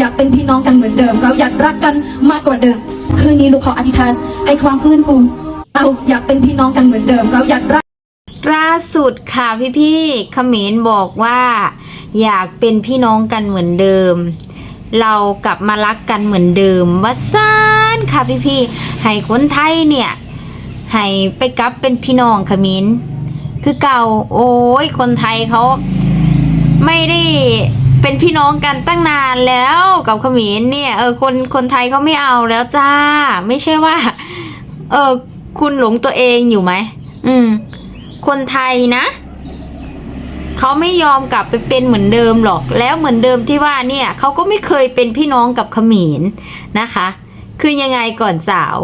อยากเป็นพี่น้องกันเหมือนเดิม เราอยากรักกันมากกว่าเดิม คืนนี้ลูกขออธิษฐานให้ความฟื้นฟูเราอยากเป็นพี่น้องกันเหมือนเดิม เราอยากรักล่าสุดค่ะพี่พี่ๆเขมรบอกว่า อยากเป็นพี่น้องกันเหมือนเดิม เรากลับมารักกันเหมือนเดิมว่าซานค่ะพี่พี่ๆให้คนไทยเนี่ยให้ไปกลับเป็นพี่น้องเขมรคือเก่าโอ้ยคนไทยเขาไม่ได้ เป็นพี่น้องกันตั้งนานแล้วกับเขมรเนี่ยเออคนคนไทยเขาไม่เอาแล้วจ้า ไม่ใช่ว่า เออคุณหลงตัวเองอยู่ไหมอืม คนไทยนะเขาไม่ยอมกลับไปเป็นเหมือนเดิมหรอก แล้วเหมือนเดิมที่ว่าเนี่ยเขาก็ไม่เคยเป็นพี่น้องกับเขมรนะคะ คือยังไงก่อนสาว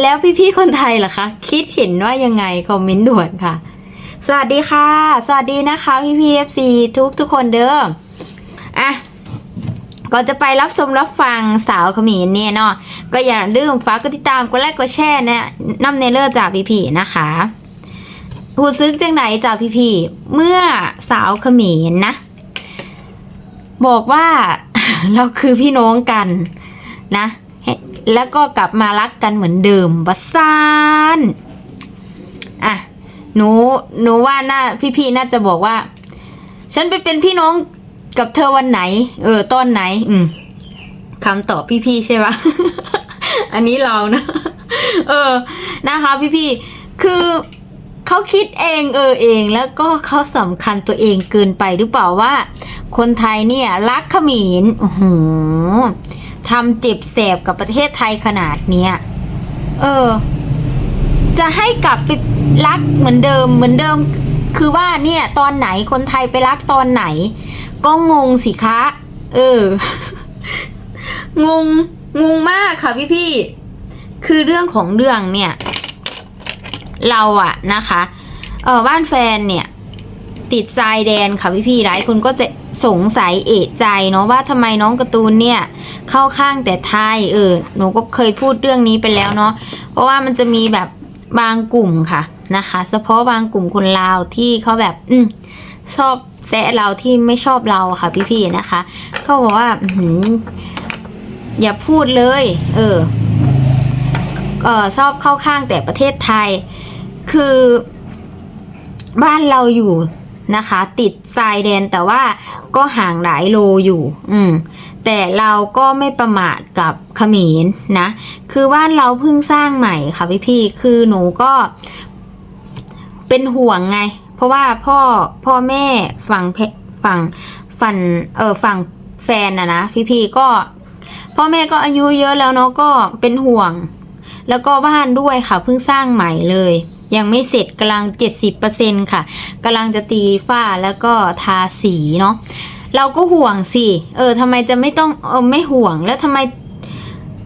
แล้วพี่ๆคนไทยล่ะคะ คิดเห็นว่ายังไงคอมเมนต์ด่วนค่ะ สวัสดีค่ะ สวัสดีนะคะพี่พีเอฟซีทุกทุกคนเด้อ ก่อนจะไปรับชมรับฟังสาวขมรเนี่ยเนาะก็อย่าลืมฝากกดติดตามกดไลค์กดแชร์นี่ยน้ำเนเลอร์จากพี่พีนะคะหูซึ้งจังไหนจากพี่พีเมื่อสาวขมรนะ บอกว่าเราคือพี่น้องกันนะ แล้วก็กลับมารักกันเหมือนเดิมวัสซานอะหนูหนูว่าน่าพี่ๆน่าจะบอกว่า ฉันไปเป็นพี่น้อง กับเธอวันไหน เออตอนไหน อืมคำตอบพี่ๆใช่ปะอันนี้เรานะ เออ นะคะพี่ๆคือเขาคิดเองเออเองแล้วก็เขาสำคัญตัวเองเกินไปหรือเปล่าว่า คนไทยเนี่ยรักขมรโอ้โหทำเจ็บแสบกับประเทศไทยขนาดเนี้ยเออ จะให้กลับไปรักเหมือนเดิมเหมือนเดิม คือว่าเนี่ย ตอนไหนคนไทยไปรักตอนไหน ก็งงสิคะ เออ งง งงมากค่ะพี่พี่คือเรื่องของเรื่องเนี่ย เราอะนะคะเออบ้านแฟนเนี่ย ติดทรายแดนค่ะพี่พี่หลายคนก็จะสงสัยเอะใจเนาะว่าทำไมน้องการ์ตูนเนี่ย เข้าข้างแต่ไทยเออหนูก็เคยพูดเรื่องนี้ไปแล้วเนาะเพราะว่ามันจะมีแบบบางกลุ่มค่ะนะคะ เฉพาะบางกลุ่มคนลาวที่เขาแบบ อืชอบ แซะเราที่ไม่ชอบเราค่ะพี่ๆนะคะเขาบอกว่าอย่าพูดเลย เออเออชอบเข้าข้างแต่ประเทศไทย คือบ้านเราอยู่นะคะ ติดทรายแดนแต่ว่าก็ห่างหลายโลอยู่ อืม แต่เราก็ไม่ประมาทกับเขมรนะ คือบ้านเราเพิ่งสร้างใหม่ค่ะพี่พี่ๆคือหนูก็เป็นห่วงไง เพราะว่าพ่อพ่อแม่ฝั่งเพฝั่งฝั่งเออฝั่งแฟนนะนะพี่พี่ๆก็ พ่อแม่ก็อายุเยอะแล้วเนาะก็เป็นห่วง แล้วก็บ้านด้วยค่ะเพิ่งสร้างใหม่เลย ยังไม่เสร็จกำลัง 70%ค่ะกำลังจะตีฝ้าแล้วก็ทาสีเนาะเราก็ห่วงสิ เออทำไมจะไม่ต้องเออไม่ห่วงแล้วทำไม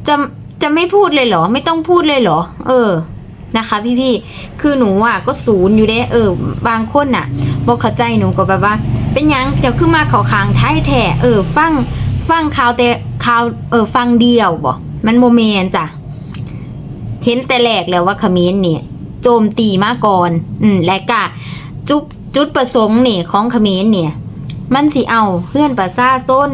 จะจะไม่พูดเลยเหรอ ไม่ต้องพูดเลยเหรอ เออ นะคะพี่พี่ๆคือหนูอะก็ศูนย์อยู่เด้เออบางคนอะบอกเข้าใจหนูก็แบบว่า เป็นยังจะขึ้นมาเขาคางท้ายแท้เออฟังฟังข่าวแต่ข่าวเออฟังเดียวบ่มันโมเมนจ้ะเห็นแต่แรกแล้วว่าเขมรเนี่ย โจมตีมาก่อน อืม และกะจุดจุดประสงค์เนี่ยของเขมรเนี่ย มันสิเอาเพื่อนประชาชน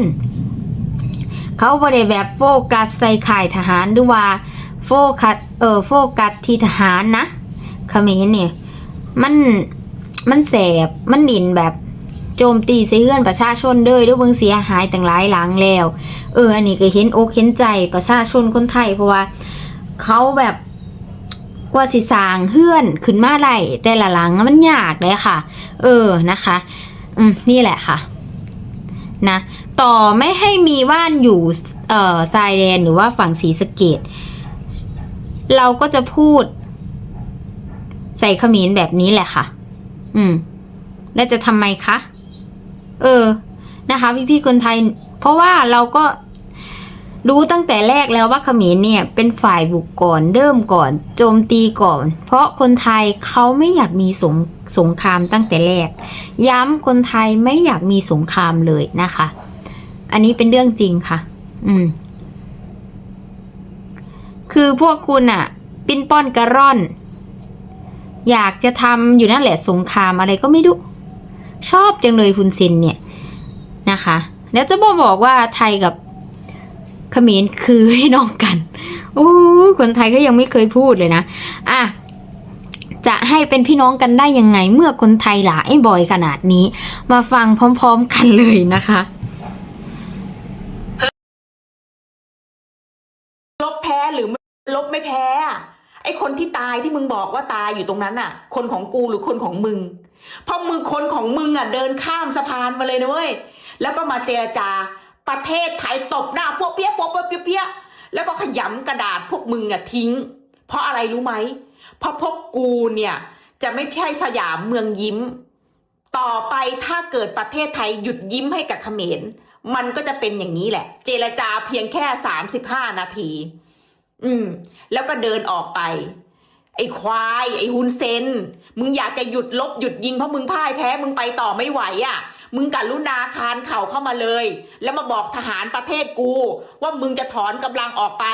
เขาบ่ได้แบบโฟกัสใส่ข่ายทหารหรือว่า โฟกัสเออโฟกัสที่ทหารนะเขมรเนี่ย มันมันแสบมันดินแบบโจมตีใส่เพื่อนประชาชนเด้อด้วยเบิ่งเสียหายต่างหลายหลังแล้ว เออ อันนี้ก็เห็นอกเห็นใจประชาชนคนไทยเพราะว่าเขาแบบกว่าสิสางเฮื่อนขึ้นมาได้แต่ละหลังมันยากเลยค่ะ เออนะคะ อืมนี่แหละค่ะ นะ ต่อไม่ให้มีบ้านอยู่เอ่อทรายแดนหรือว่าฝั่งสีสเกต เราก็จะพูด ใส่ขมิ้นแบบนี้แหละค่ะ อืม แล้วจะทำไมคะ เออ นะคะพี่ๆคนไทย เพราะว่าเราก็รู้ตั้งแต่แรกแล้วว่าขมรเนี่ย เป็นฝ่ายบุกก่อนเริ่มก่อน โจมตีก่อน เพราะคนไทยเขาไม่อยากมีสงสงครามตั้งแต่แรก ย้ำคนไทยไม่อยากมีสงครามเลยนะคะ อันนี้เป็นเรื่องจริงค่ะ อืม คือพวกคุณอะปิ้นป้อนกระร่อน อยากจะทำอยู่นั่นแหละสงครามอะไรก็ไม่รู้ชอบจังเลยคุณเซนเนี่ยนะคะ แล้วจะบอกบอกว่าไทยกับเขมรคือพี่น้องกันโอ้คนไทยก็ยังไม่เคยพูดเลยนะอะจะให้เป็นพี่น้องกันได้ยังไงเมื่อคนไทยหลายบ่อยขนาดนี้ มาฟังพร้อม ๆ กันเลยนะคะ ลบแพ้หรือไม่ ลบไม่แพ้อะไอ้คนที่ตายที่มึงบอกว่าตายอยู่ตรงนั้นอะ คนของกูหรือคนของมึงเพราะมึงคนของมึงอะเดินข้ามสะพานมาเลยนะเว้ยแล้วก็มาเจรจาประเทศไทยตบหน้าพวกเปี้ยพวกเปี้ยเปี้ยแล้วก็ขยำกระดาษพวกมึงอะทิ้ง เพราะอะไรรู้ไหมเพราะพวกกูเนี่ย จะไม่ใช่สยามเมืองยิ้ม ต่อไปถ้าเกิดประเทศไทยหยุดยิ้มให้กับเขมรมันก็จะเป็นอย่างนี้แหละ เจรจาเพียงแค่สามสิบห้านาที อืม แล้วก็เดินออกไป ไอ้ควาย ไอ้ฮุนเซน มึงอยากจะหยุดลบหยุดยิงเพราะมึงพ่ายแพ้ มึงไปต่อไม่ไหวอะ่ะ มึงกรุณาคานเข่าเข้ามาเลย แล้วมาบอกทหารประเทศกู ว่ามึงจะถอนกำลังออกไป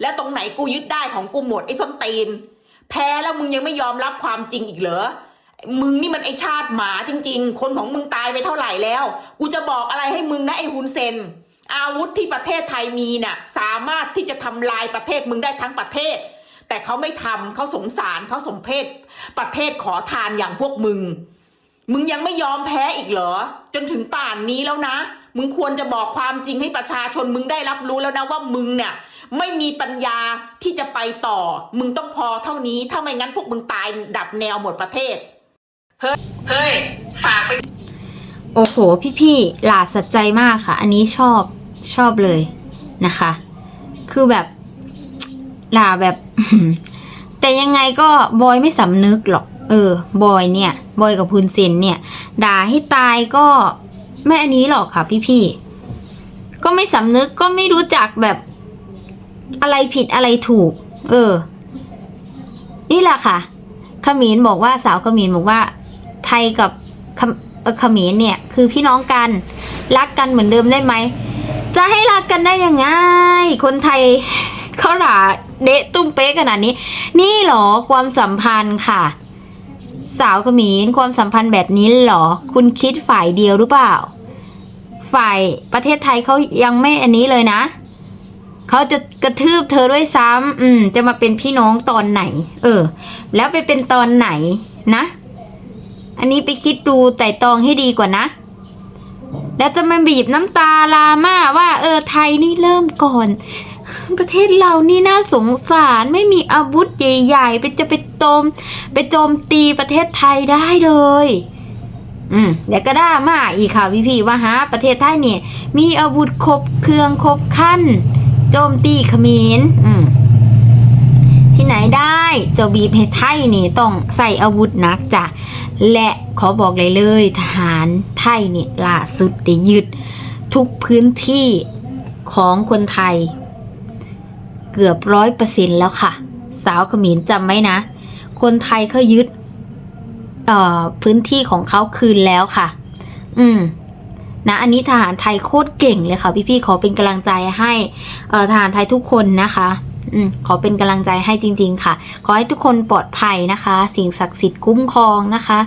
แล้วตรงไหนกูยึดได้ของกูหมดไอ้ส้นตีน แพ้แล้วมึงยังไม่ยอมรับความจริงอีกเหรอมึงนี่มันไอชาติหมาจริง ๆ คนของมึงตายไปเท่าไหร่แล้ว กูจะบอกอะไรให้มึงนะไอฮุนเซน อาวุธที่ประเทศไทยมีน่ะสามารถที่จะทำลายประเทศมึงได้ทั้งประเทศ แต่เขาไม่ทำเขาสงสารเขาสมเพศประเทศขอทานอย่างพวกมึง มึงยังไม่ยอมแพ้อีกเหรอ จนถึงป่านนี้แล้วนะ มึงควรจะบอกความจริงให้ประชาชนมึงได้รับรู้แล้วนะว่ามึงเนี่ยไม่มีปัญญาที่จะไปต่อ มึงต้องพอเท่านี้ถ้าไม่งั้นพวกมึงตายดับแนวหมดประเทศ เฮ้ยเฮ้ยฝากไป โอ้โห พี่ๆหลาสัจใจมากค่ะ อันนี้ชอบชอบเลยนะคะ คือแบบหลาแบบ แต่ยังไงก็บอยไม่สำนึกหรอก เออ บอยเนี่ย บอยกับพุนเซนเนี่ย ด่าให้ตายก็ไม่อันนี้หรอกค่ะพี่ๆก็ไม่สำนึกก็ไม่รู้จักแบบอะไรผิดอะไรถูก เออ นี่แหละค่ะขมิ้นบอกว่าสาวขมิ้นบอกว่า ไทยกับ เขมเอ่อขมรเนี่ยคือพี่น้องกันรักกันเหมือนเดิมได้ไหมจะให้รักกันได้ยังไง คนไทยเขาหลาเดะตุ้มเป๊ะขนาดนี้ นี่หรอความสัมพันธ์ค่ะ สาวเขมรความสัมพันธ์แบบนี้หรอ คุณคิดฝ่ายเดียวหรือเปล่า ฝ่ายประเทศไทยเขายังไม่อันนี้เลยนะเขาจะกระทืบเธอด้วยซ้ำอืม จะมาเป็นพี่น้องตอนไหน เออ แล้วไปเป็นตอนไหนนะ อันนี้ไปคิดดูแต่ตองให้ดีกว่านะ แล้วจะมาบีบน้ำตาลามาว่า เออไทยนี่เริ่มก่อน ประเทศเรานี่น่าสงสารไม่มีอาวุธใหญ่ๆไปจะไปโจมไปโจมตีประเทศไทยได้เลย อืมเดี๋ยวก็ได้มาอีกค่ะพี่ๆว่าฮะประเทศไทยเนี่ยมีอาวุธครบเครื่องครบขั้นโจมตีเขมรอืม ที่ไหนได้ เจ้าบีบให้ไทยนี่ต้องใส่อาวุธหนักจ้ะ และขอบอกเลยเลย ทหารไทยนี่ล่าสุดได้ยึด ทุกพื้นที่ของคนไทย เกือบร้อยเปอร์เซ็นแล้วค่ะ สาวขมินจำไว้นะ คนไทยเขายึดเอ่อพื้นที่ของเขาคืนแล้วค่ะ อืมนะอันนี้ทหารไทยโคตรเก่งเลยค่ะ พี่ๆขอเป็นกำลังใจให้เอ่อทหารไทยทุกคนนะคะ อขอเป็นกำลังใจให้จริง ๆ ค่ะ ขอให้ทุกคนปลอดภัยนะคะ สิ่งศักดิ์สิทธิ์คุ้มครองนะคะ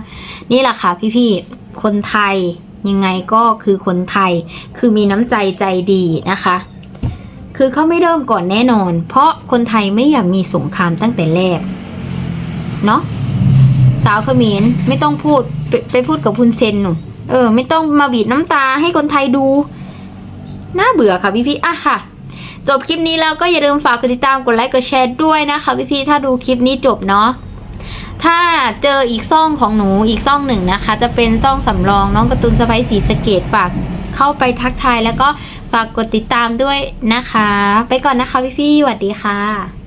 นี่แหละค่ะพี่ๆคนไทยยังไงก็คือคนไทยคือมีน้ำใจใจดีนะคะ คือเขาไม่เริ่มก่อนแน่นอน เพราะคนไทยไม่อยากมีสงครามตั้งแต่แรกเนาะสาวเขมรไม่ต้องพูดไปไปพูดกับพุนเซนหนูเออ ไม่ต้องมาบีบน้ำตาให้คนไทยดู น่าเบื่อค่ะพี่ๆอะค่ะ จบคลิปนี้แล้วก็อย่าลืมฝากกดติดตามกดไลค์กดแชร์ด้วยนะคะพี่ๆถ้าดูคลิปนี้จบเนาะถ้าเจออีกซ่องของหนูอีกซ่องหนึ่งนะคะ จะเป็นซ่องสำรองน้องการ์ตูนสไปสีสเกตฝากเข้าไปทักทายแล้วก็ฝากกดติดตามด้วยนะคะ ไปก่อนนะคะพี่ๆสวัสดีค่ะ